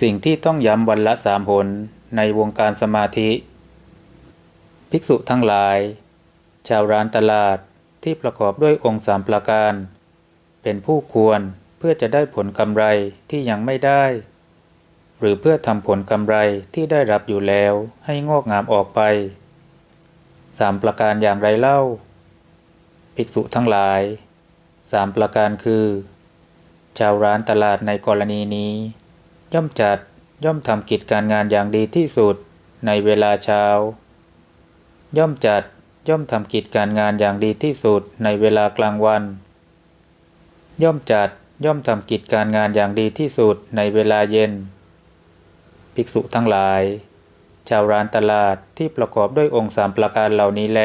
สิ่งที่ต้องย้ำวันละสามหนในวงการสมาธิ ภิกษุทั้งหลาย ชาวร้านตลาดที่ประกอบด้วยองค์สามประการ เป็นผู้ควรเพื่อจะได้ผลกำไรที่ยังไม่ได้ หรือเพื่อทำผลกำไรที่ได้รับอยู่แล้วให้งอกงามออกไปสามประการอย่างไรเล่า ภิกษุทั้งหลายสามประการคือ ชาวร้านตลาดในกรณีนี้ ย่อมจัดย่อมทำกิจการงานอย่างดีที่สุดในเวลาเช้า ย่อมจัดย่อมทำกิจการงานอย่างดีที่สุดในเวลากลางวัน ย่อมจัดย่อมทำกิจการงานอย่างดีที่สุดในเวลาเย็น ภิกษุทั้งหลาย ชาวร้านตลาดที่ประกอบด้วยองค์สามประการเหล่านี้แล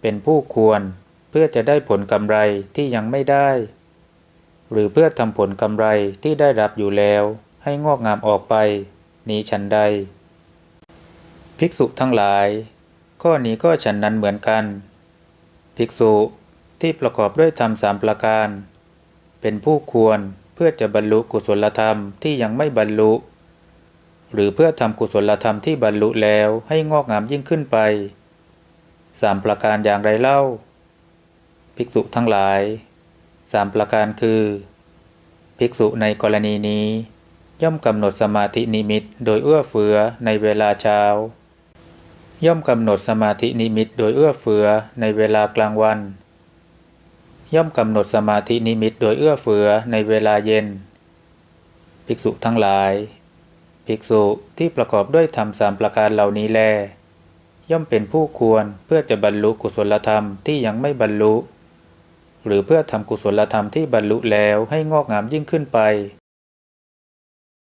เป็นผู้ควรเพื่อจะได้ผลกำไรที่ยังไม่ได้ หรือเพื่อทำผลกำไรที่ได้รับอยู่แล้ว ให้งอกงามออกไปนี้ฉันใด ภิกษุทั้งหลาย ข้อนี้ก็ฉันนั้นเหมือนกัน ภิกษุที่ประกอบด้วยธรรมสามประการ เป็นผู้ควรเพื่อจะบรรลุกุศลธรรมที่ยังไม่บรรลุ หรือเพื่อทำกุศลธรรมที่บรรลุแล้วให้งอกงามยิ่งขึ้นไปสามประการอย่างไรเล่า ภิกษุทั้งหลายสามประการคือ ภิกษุในกรณีนี้ ย่อมกำหนดสมาธินิมิตโดยเอื้อเฟื้อในเวลาเช้า ย่อมกำหนดสมาธินิมิตโดยเอื้อเฟื้อในเวลากลางวัน ย่อมกำหนดสมาธินิมิตโดยเอื้อเฟื้อในเวลาเย็น ภิกษุทั้งหลาย ภิกษุที่ประกอบด้วยธรรมสามประการเหล่านี้แล ย่อมเป็นผู้ควรเพื่อจะบรรลุกุศลธรรมที่ยังไม่บรรลุ หรือเพื่อทำกุศลธรรมที่บรรลุแล้วให้งอกงามยิ่งขึ้นไป